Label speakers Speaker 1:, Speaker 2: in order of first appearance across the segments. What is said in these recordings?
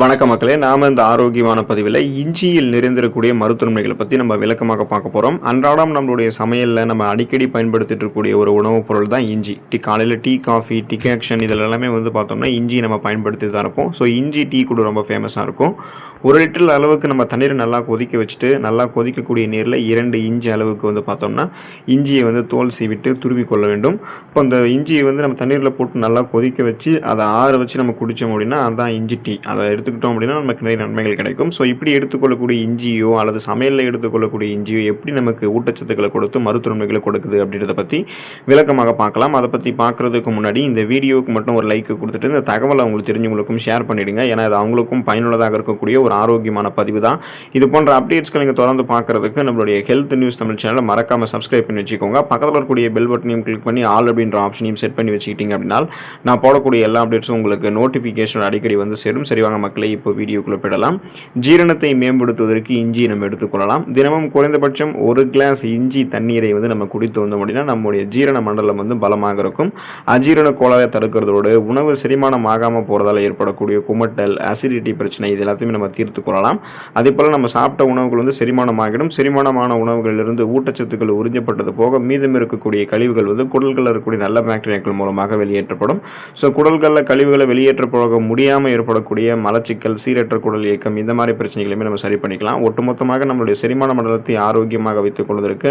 Speaker 1: வணக்க மக்களே. நாம இந்த ஆரோக்கியமான பதிவில் இஞ்சியில் நிறைந்திருக்கக்கூடிய மருத்துவமனைகளை பற்றி நம்ம விளக்கமாக பார்க்க போகிறோம் அன்றாடம் நம்மளுடைய சமையலில் நம்ம அடிக்கடி பயன்படுத்திட்டு இருக்கக்கூடிய ஒரு உணவுப் பொருள் தான் இஞ்சி. டீ காலையில் டீ காஃபி டிகாக்ஷன் இதில் எல்லாமே வந்து பார்த்தோம்னா இஞ்சி நம்ம பயன்படுத்தி தான் இருப்போம். ஸோ இஞ்சி டீ கூட ரொம்ப ஃபேமஸாக இருக்கும். ஒரு லிட்டர் அளவுக்கு நம்ம தண்ணீரை நல்லா கொதிக்க வச்சுட்டு நல்லா கொதிக்கக்கூடிய நீரில் இரண்டு இஞ்சி அளவுக்கு வந்து பார்த்தோம்னா இஞ்சியை வந்து தோல் சீவிட்டு துருவி கொள்ள வேண்டும். இப்போ அந்த இஞ்சியை வந்து நம்ம தண்ணீரில் போட்டு நல்லா கொதிக்க வச்சு அதை ஆற வச்சு நம்ம குடித்தோம் அப்படின்னா அதான் இஞ்சி டீ. அதை எடுத்து எடுத்துக்கிட்டோம் அப்படின்னா நமக்கு நிறைய நன்மைகள் கிடைக்கும். ஸோ இப்படி எடுத்துக்கொள்ளக்கூடிய இஞ்சியோ அல்லது சமையலில் எடுத்துக்கொள்ளக்கூடிய இஞ்சியோ எப்படி நமக்கு ஊட்டச்சத்துக்களை கொடுத்து மருத்துவ நன்மைகளை கொடுக்குது அப்படின்றத பற்றி விளக்கமாக பார்க்கலாம். அதை பற்றி பார்க்குறதுக்கு முன்னாடி இந்த வீடியோவுக்கு மட்டும் ஒரு லைக் கொடுத்துட்டு இந்த தகவலை அவங்களுக்கு தெரிஞ்சவங்களுக்கும் ஷேர் பண்ணிடுங்க. ஏன்னா அது அவங்களுக்கும் பயனுள்ளதாக இருக்கக்கூடிய ஒரு ஆரோக்கியமான பதிவு தான். இது போன்ற அப்டேட்ஸ்களை நீங்கள் தொடர்ந்து பார்க்குறதுக்கு நம்மளுடைய ஹெல்த் நியூஸ் தமிழ் சேனலை மறக்காமல் சப்ஸ்கிரைப் பண்ணி வச்சுக்கோங்க. பக்கத்தில் இருக்கக்கூடிய பெல் பட்டனையும் கிளிக் பண்ணி ஆல் அப்படின்ற ஆப்ஷனையும் செட் பண்ணி வச்சுக்கிட்டீங்க அப்படின்னா நான் போடக்கூடிய எல்லா அப்டேட்ஸும் உங்களுக்கு நோட்டிஃபிகேஷன் அடிக்கடி வந்து சேரும். சரி வாங்க மக்கள் இப்போ வீடியோக்குள்ளே போயிடலாம். ஜீரணத்தை மேம்படுத்துவதற்கு இஞ்சி நம்ம எடுத்துக்கொள்ளலாம். தினமும் குறைந்தபட்சம் ஒரு கிளாஸ் இஞ்சி தண்ணீரை வந்து நம்ம குடித்து வந்தோம் அப்படின்னா நம்முடைய ஜீரண மண்டலம் வந்து பலமாக இருக்கும். அஜீரண கோளாறை தடுக்கிறதோடு உணவு செரிமானம் ஆகாமல் போகிறதால ஏற்படக்கூடிய குமட்டல் அசிடிட்டி பிரச்சனை இது எல்லாத்தையுமே நம்ம தீர்த்து கொள்ளலாம். அதே போல் நம்ம சாப்பிட்ட உணவுகள் வந்து செரிமானமாகிடும். செரிமானமான உணவுகளிலிருந்து ஊட்டச்சத்துக்கள் உறிஞ்சப்பட்டது போக மீதம் இருக்கக்கூடிய கழிவுகள் வந்து குடல்களில் இருக்கக்கூடிய நல்ல பாக்டீரியாக்கள் மூலமாக வெளியேற்றப்படும். ஸோ குடல்களில் கழிவுகளை வெளியேற்ற போக முடியாமல் ஏற்படக்கூடிய மலச்சிக்கல் சீரற்ற குடல் இயக்கம் இந்த மாதிரி பிரச்சனைகளையுமே நம்ம சரி பண்ணிக்கலாம். ஒட்டுமொத்தமாக நம்மளுடைய செரிமான மண்டலத்தை ஆரோக்கியமாக வைத்துக் கொள்வதற்கு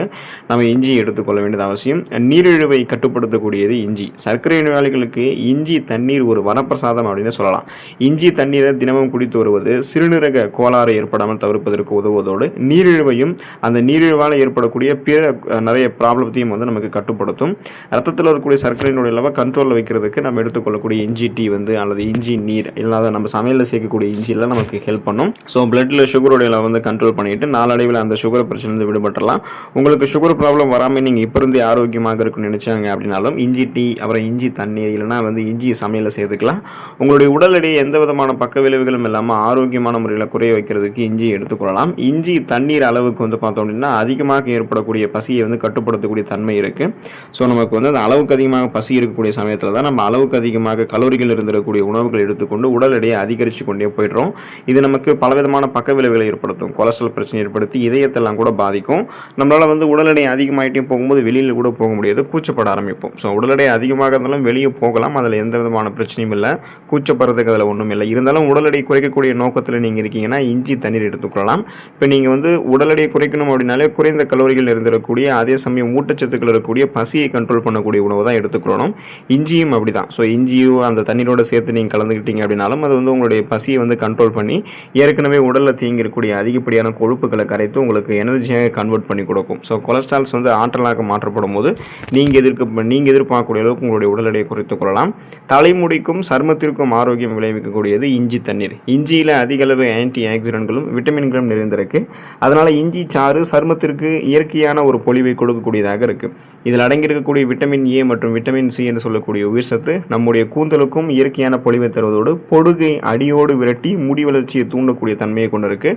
Speaker 1: நம்ம இஞ்சி எடுத்துக்கொள்ள வேண்டியது அவசியம். நீரிழிவை கட்டுப்படுத்தக்கூடியது இஞ்சி. சர்க்கரை நோயாளிகளுக்கு இஞ்சி தண்ணீர் ஒரு வரப்பிரசாதம் அப்படின்னு சொல்லலாம். இஞ்சி தண்ணீரை தினமும் குடித்து வருவது சிறுநீரக கோளாறு ஏற்படாமல் தவிர்ப்பதற்கு உதவுவதோடு நீரிழிவையும் அந்த நீரிழிவால் ஏற்படக்கூடிய பிற நிறைய ப்ராப்ளத்தையும் வந்து நமக்கு கட்டுப்படுத்தும். ரத்தத்தில் இருக்கக்கூடிய சர்க்கரையினுடைய அளவை கண்ட்ரோலில் வைக்கிறதுக்கு நம்ம எடுத்துக்கொள்ளக்கூடிய இஞ்சி டீ வந்து அல்லது இஞ்சி நீர் இல்லாத நம்ம சமையலில் சேர்க்கக்கூடிய இஞ்சியில் நமக்கு ஹெல்ப் பண்ணும். ஸோ பிளட்டில் சுகருடைய வந்து கண்ட்ரோல் பண்ணிட்டு நாளடைவில் அந்த சுகர் பிரச்சனை விடுபட்டுறலாம். உங்களுக்கு சுகர் ப்ராப்ளம் வராமல் நீங்கள் இப்போ இருந்தே ஆரோக்கியமாக இருக்குன்னு நினச்சாங்க அப்படின்னாலும் இஞ்சி டீ அப்புறம் இஞ்சி தண்ணீர் இல்லைன்னா வந்து இஞ்சி சமையலில் சேர்த்துக்கலாம். உங்களுடைய உடல் எடையை எந்த விதமான பக்க விளைவுகளும் இல்லாமல் ஆரோக்கியமான முறையில் குறைய வைக்கிறதுக்கு இஞ்சி எடுத்துக்கொள்ளலாம் இஞ்சி தண்ணீர் அளவுக்கு வந்து பார்த்தோம் அப்படின்னா அதிகமாக ஏற்படக்கூடிய பசியை வந்து கட்டுப்படுத்தக்கூடிய தன்மை இருக்குது ஸோ நமக்கு வந்து அந்த அளவுக்கு அதிகமாக பசி இருக்கக்கூடிய சமயத்தில் தான் நம்ம அளவுக்கு அதிகமாக கலோரிகள் இருந்திருக்கக்கூடிய உணவுகள் எடுத்துக்கொண்டு உடல் எடையை அதிகரித்து கொண்டே போயிடுறோம். இது நமக்கு பலவிதமான பக்க விளைவுகளை ஏற்படுத்தும். கொலஸ்ட்ரால் பிரச்சனை ஏற்படுத்தி இதயத்தெல்லாம் கூட பாதிக்கும். நம்மளால் வந்து உடல் எடை அதிகமாகிட்டே போகும்போது வெளியில் கூட போக முடியாது. கூச்சப்பட ஆரம்பிப்போம். ஸோ உடல் எடை அதிகமாக இருந்தாலும் வெளியே போகலாம். அதில் எந்த விதமான பிரச்சனையும் இல்லை. கூச்சப்படுறதுக்கு அதில் ஒன்றும் இல்லை. இருந்தாலும் உடல் எடை குறைக்கக்கூடிய நோக்கத்தில் நீங்கள் இருக்கீங்கன்னா இஞ்சி தண்ணீர் எடுத்துக்கொள்ளலாம் இப்போ நீங்கள் வந்து உடல் எடையை குறைக்கணும் அப்படின்னாலே குறைந்த கலோரிகள் இருந்திருக்கக்கூடிய அதே சமயம் ஊட்டச்சத்துக்கள் இருக்கக்கூடிய பசியை கண்ட்ரோல் பண்ணக்கூடிய உணவு தான் எடுத்துக்கொள்ளணும் இஞ்சியும் அப்படி தான் ஸோ இஞ்சியும் அந்த தண்ணீரோட சேர்த்து நீங்கள் கலந்துக்கிட்டீங்க அப்படின்னாலும் அது வந்து உங்களுடைய பசியை வந்து கண்ட்ரோல் பண்ணி ஏற்கனவே உடலில் தீங்கிருக்கக்கூடிய அதிகப்படியான கொழுப்புகளை கரைத்து உங்களுக்கு எனர்ஜியாக கன்வெர்ட் பண்ணி கொடுக்கும். ஸோ கொலஸ்ட்ரால்ஸ் வந்து ஆற்றலாக மாற்றப்படும் போது நீங்கள் எதிர்க்க நீங்கள் எதிர்பார்க்கக்கூடிய அளவுக்கு உங்களுடைய உடல் எடையை குறைத்துக் கொள்ளலாம். தலைமுடிக்கும் சருமத்திற்கும் ஆரோக்கியம் விளைவிக்கக்கூடியது இஞ்சி தண்ணீர். இஞ்சியில் அதிக அளவு ஆன்டி ஆக்சிடென்ட்களும் விட்டமின்களும் நிறைந்திருக்கு. அதனால் இஞ்சி சாறு சருமத்திற்கு இயற்கையான ஒரு பொலிவை கொடுக்கக்கூடியதாக இருக்குது இதில் அடங்கியிருக்கக்கூடிய விட்டமின் ஏ மற்றும் விட்டமின் சி என்று சொல்லக்கூடிய உயிர் சத்து நம்முடைய கூந்தலுக்கும் இயற்கையான பொலிவை தருவதோடு பொடுகை அடியோடு விரட்டி முடி வளர்ச்சியை தூண்டக்கூடிய தன்மையை கொண்டிருக்கு.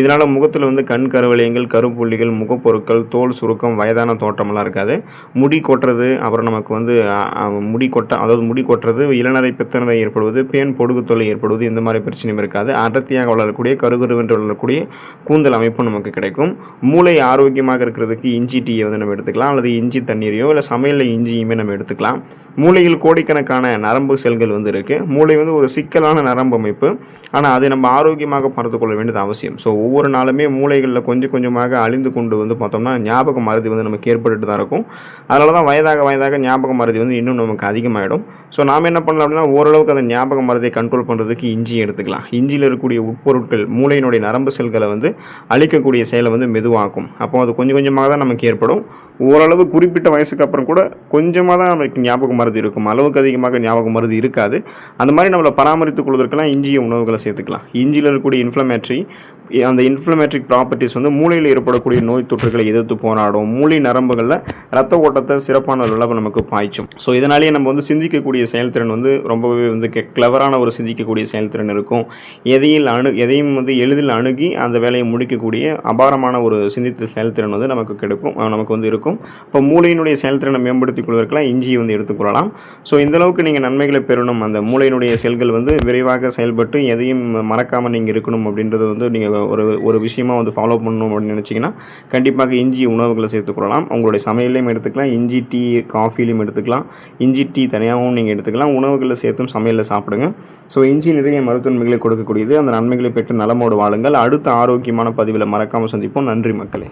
Speaker 1: இதனால் முகத்தில் வந்து கண் கருவளையங்கள் கருப்புள்ளிகள் முகப்பொருட்கள் தோல் சுருக்கம் வயதான தோற்றமெல்லாம் இருக்காது. முடி கொட்டுறது அப்புறம் நமக்கு வந்து முடி கொட்ட அதாவது முடி கொட்டுறது இளநரை பித்தநரை ஏற்படுவது பேன் பொடுகு தொல்லை ஏற்படுவது இந்த மாதிரி பிரச்சனையும் இருக்காது. அடர்த்தியாக வளரக்கூடிய கருகருவென்று வளரக்கூடிய கூந்தல் அமைப்பும் நமக்கு கிடைக்கும். மூளை ஆரோக்கியமாக இருக்கிறதுக்கு இஞ்சி டீயை வந்து நம்ம எடுத்துக்கலாம். அல்லது இஞ்சி தண்ணீரையோ இல்லை சமையலில் இஞ்சியுமே நம்ம எடுத்துக்கலாம். மூளையில் கோடிக்கணக்கான நரம்பு செல்கள் வந்து இருக்குது மூளை வந்து ஒரு சிக்கலான நரம்பு அமைப்பு. ஆனால் அதை நம்ம ஆரோக்கியமாக பார்த்து கொள்ள வேண்டியது அவசியம். ஸோ ஒவ்வொரு நாளுமே மூளைகளில் கொஞ்சம் கொஞ்சமாக அழிந்து கொண்டு வந்து பார்த்தோம்னா ஞாபக மருதி வந்து நமக்கு ஏற்பட்டுட்டு தான் இருக்கும். அதனால தான் வயதாக வயதாக ஞாபக மருதி வந்து இன்னும் நமக்கு அதிகமாகிடும் ஸோ நாம் என்ன பண்ணலாம் அப்படின்னா ஓரளவுக்கு அந்த ஞாபக மருதியை கண்ட்ரோல் பண்ணுறதுக்கு இஞ்சி எடுத்துக்கலாம். இஞ்சியில் இருக்கக்கூடிய உட்பொருட்கள் மூளையினுடைய நரம்பு செல்களை வந்து அழிக்கக்கூடிய செயலை வந்து மெதுவாக்கும். அப்போ அது கொஞ்சம் கொஞ்சமாக தான் நமக்கு ஏற்படும். ஓரளவு குறிப்பிட்ட வயசுக்கு அப்புறம் கூட கொஞ்சமாக தான் நமக்கு ஞாபகம் மருந்து இருக்கும். அளவுக்கு அதிகமாக ஞாபகம் மருந்து இருக்காது. அந்த மாதிரி நம்மளை பராமரித்துக் கொள்வதற்கெல்லாம் இஞ்சிய உணவுகளை சேர்த்துக்கலாம். இஞ்சியில் இருக்கக்கூடிய இன்ஃப்ளமேட்ரி அந்த இன்ஃப்ளமேட்ரிக் ப்ராப்பர்ட்டிஸ் வந்து மூளையில் ஏற்படக்கூடிய நோய் தொற்றுகளை எதிர்த்து போராடும். மூளை நரம்புகளில் ரத்த ஓட்டத்தை சிறப்பான அளவு நமக்கு பாய்ச்சும். ஸோ இதனாலேயே நம்ம வந்து சிந்திக்கக்கூடிய செயல்திறன் வந்து ரொம்பவே வந்து கிளவரான ஒரு சிந்திக்கக்கூடிய செயல்திறன் இருக்கும். எதையில் அணு எதையும் வந்து எளிதில் அணுகி அந்த வேலையை முடிக்கக்கூடிய அபாரமான ஒரு சிந்தித்த செயல்திறன் வந்து நமக்கு கிடைக்கும் நமக்கு வந்து இருக்கும். இப்போ மூளையினுடைய செயல்திறனை மேம்படுத்திக் கொள்வதற்கெல்லாம் இஞ்சியை வந்து எடுத்துக்கொள்ளலாம் ஸோ இந்த அளவுக்கு நீங்கள் நன்மைகளை பெறணும். அந்த மூளையினுடைய செல்கள் வந்து விரைவாக செயல்பட்டு எதையும் மறக்காமல் நீங்கள் இருக்கணும் அப்படின்றது வந்து நீங்கள் ஒரு ஒரு விஷயமா வந்து ஃபாலோ பண்ணணும் அப்படின்னு நினச்சிங்கன்னா கண்டிப்பாக இஞ்சி உணவுகளை சேர்த்துக்கொள்ளலாம் உங்களுடைய சமையலையும் எடுத்துக்கலாம். இஞ்சி டீ காஃபிலையும் எடுத்துக்கலாம். இஞ்சி டீ தனியாகவும் நீங்கள் எடுத்துக்கலாம். உணவுகளில் சேர்த்தும் சமையலில் சாப்பிடுங்க. ஸோ இஞ்சி நிறைய மருத்துவன்மைகளை கொடுக்கக்கூடியது. அந்த நன்மைகளை பெற்று நலமோடு வாழுங்கள். அடுத்த ஆரோக்கியமான பதிவில் மறக்காமல் சந்திப்போம். நன்றி மக்களே.